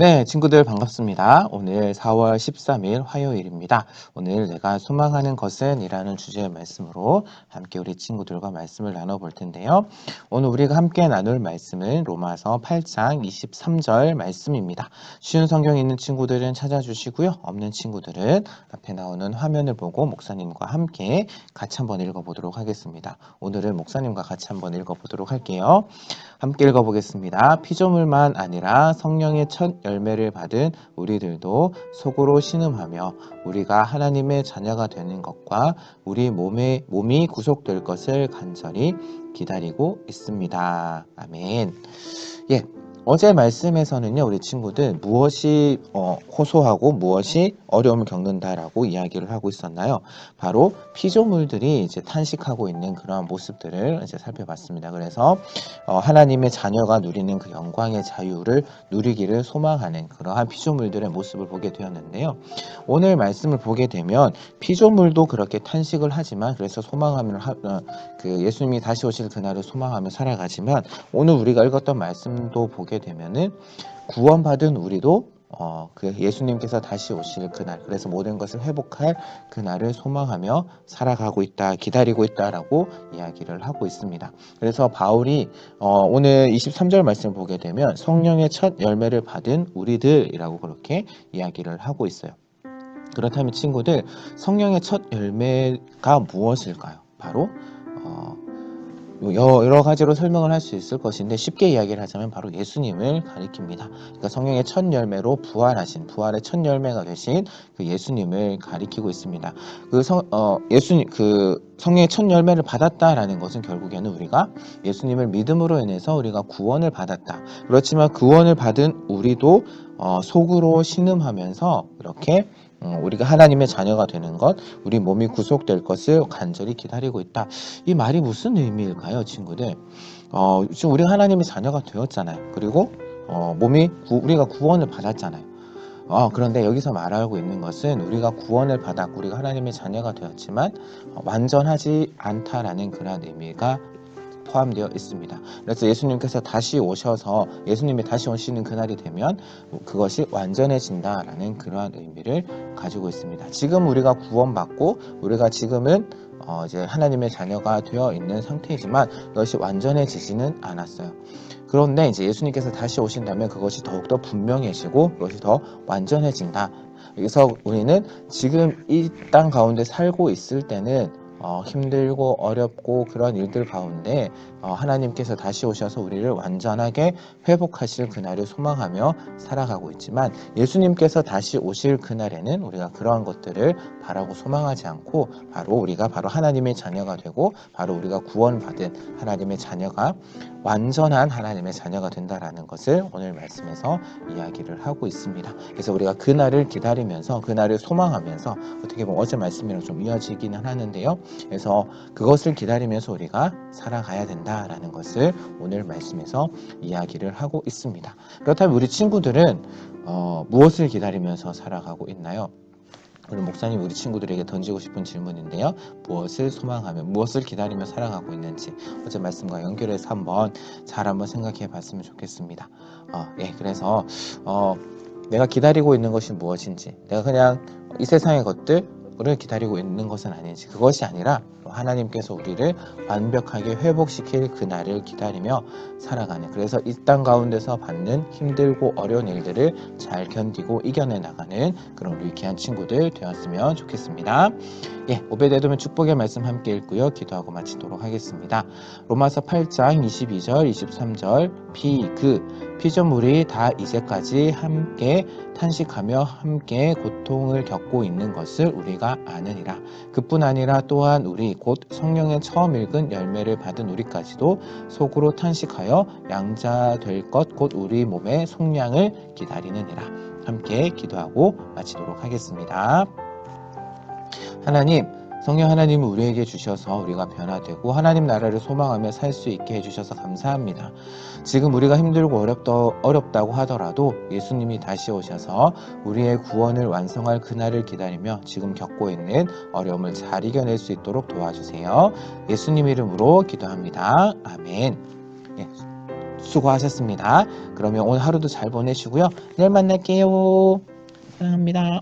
네, 친구들 반갑습니다. 오늘 4월 13일 화요일입니다. 오늘 내가 소망하는 것은 이라는 주제의 말씀으로 함께 우리 친구들과 말씀을 나눠볼 텐데요. 오늘 우리가 함께 나눌 말씀은 로마서 8장 23절 말씀입니다. 쉬운 성경 있는 친구들은 찾아주시고요. 없는 친구들은 앞에 나오는 화면을 보고 목사님과 함께 같이 한번 읽어보도록 하겠습니다. 오늘은 목사님과 같이 한번 읽어보도록 할게요. 함께 읽어보겠습니다. 피조물만 아니라 성령의 첫 열매를 받은 우리들도 속으로 신음하며 우리가 하나님의 자녀가 되는 것과 우리 몸의 몸이 구속될 것을 간절히 기다리고 있습니다. 아멘. 예. 어제 말씀에서는요, 우리 친구들 무엇이 어, 호소하고 무엇이 어려움을 겪는다라고 이야기를 하고 있었나요? 바로 피조물들이 이제 탄식하고 있는 그러한 모습들을 이제 살펴봤습니다. 그래서 어, 하나님의 자녀가 누리는 그 영광의 자유를 누리기를 소망하는 그러한 피조물들의 모습을 보게 되었는데요. 오늘 말씀을 보게 되면 피조물도 그렇게 탄식을 하지만 그래서 소망하면 하, 어, 그 예수님이 다시 오실 그날을 소망하며 살아가지만 오늘 우리가 읽었던 말씀도 보게 되면은 구원받은 우리도 어, 그 예수님께서 다시 오실 그날, 그래서 모든 것을 회복할 그날을 소망하며 살아가고 있다, 기다리고 있다라고 이야기를 하고 있습니다. 그래서 바울이 어, 오늘 23절 말씀을 보게 되면 성령의 첫 열매를 받은 우리들이라고 그렇게 이야기를 하고 있어요. 그렇다면 친구들, 성령의 첫 열매가 무엇일까요? 바로 어, 여러 가지로 설명을 할 수 있을 것인데 쉽게 이야기를 하자면 바로 예수님을 가리킵니다. 그러니까 성령의 첫 열매로 부활하신 부활의 첫 열매가 되신 그 예수님을 가리키고 있습니다. 그 성, 어, 예수님 그 성령의 첫 열매를 받았다라는 것은 결국에는 우리가 예수님을 믿음으로 인해서 우리가 구원을 받았다. 그렇지만 구원을 받은 우리도 어, 속으로 신음하면서 이렇게 어, 우리가 하나님의 자녀가 되는 것, 우리 몸이 구속될 것을 간절히 기다리고 있다. 이 말이 무슨 의미일까요, 친구들? 어, 지금 우리가 하나님의 자녀가 되었잖아요. 그리고 어, 몸이 구, 우리가 구원을 받았잖아요. 어, 그런데 여기서 말하고 있는 것은 우리가 구원을 받았고 우리가 하나님의 자녀가 되었지만 어, 완전하지 않다라는 그런 의미가 포함되어 있습니다. 그래서 예수님께서 다시 오셔서 예수님이 다시 오시는 그날이 되면 그것이 완전해진다라는 그러한 의미를 가지고 있습니다. 지금 우리가 구원받고 우리가 지금은 어 이제 하나님의 자녀가 되어 있는 상태이지만 이것이 완전해지지는 않았어요. 그런데 이제 예수님께서 다시 오신다면 그것이 더욱더 분명해지고 그것이 더 완전해진다. 그래서 우리는 지금 이 땅 가운데 살고 있을 때는 어, 힘들고 어렵고 그런 일들 가운데 어, 하나님께서 다시 오셔서 우리를 완전하게 회복하실 그날을 소망하며 살아가고 있지만 예수님께서 다시 오실 그날에는 우리가 그러한 것들을 바라고 소망하지 않고 바로 우리가 바로 하나님의 자녀가 되고 바로 우리가 구원받은 하나님의 자녀가 완전한 하나님의 자녀가 된다라는 것을 오늘 말씀에서 이야기를 하고 있습니다. 그래서 우리가 그날을 기다리면서 그날을 소망하면서 어떻게 보면 어제 말씀이랑 좀 이어지기는 하는데요. 그래서 그것을 기다리면서 우리가 살아가야 된다 라는 것을 오늘 말씀에서 이야기를 하고 있습니다. 그렇다면 우리 친구들은 어, 무엇을 기다리면서 살아가고 있나요? 오늘 목사님 우리 친구들에게 던지고 싶은 질문인데요. 무엇을 소망하며 무엇을 기다리며 살아가고 있는지 어제 말씀과 연결해서 한번 잘 한번 생각해 봤으면 좋겠습니다. 어, 예, 그래서 어, 내가 기다리고 있는 것이 무엇인지 내가 그냥 이 세상의 것들 을 기다리고 있는 것은 아닌지 그것이 아니라 하나님께서 우리를 완벽하게 회복시킬 그날을 기다리며 살아가는 그래서 이 땅 가운데서 받는 힘들고 어려운 일들을 잘 견디고 이겨내 나가는 그런 귀한 친구들 되었으면 좋겠습니다. 예, 오베데돔의 축복의 말씀 함께 읽고요. 기도하고 마치도록 하겠습니다. 로마서 8장 22절, 23절 피그 피조물이 다 이제까지 함께 탄식하며 함께 고통을 겪고 있는 것을 우리가 아느니라. 그뿐 아니라 또한 우리 곧 성령의 처음 읽은 열매를 받은 우리까지도 속으로 탄식하여 양자 될 것 곧 우리 몸의 속량을 기다리느니라. 함께 기도하고 마치도록 하겠습니다. 하나님, 성령 하나님을 우리에게 주셔서 우리가 변화되고 하나님 나라를 소망하며 살 수 있게 해주셔서 감사합니다. 지금 우리가 힘들고 어렵다, 어렵다고 하더라도 예수님이 다시 오셔서 우리의 구원을 완성할 그날을 기다리며 지금 겪고 있는 어려움을 잘 이겨낼 수 있도록 도와주세요. 예수님 이름으로 기도합니다. 아멘. 예. 수고하셨습니다. 그러면 오늘 하루도 잘 보내시고요. 내일 만날게요. 사랑합니다.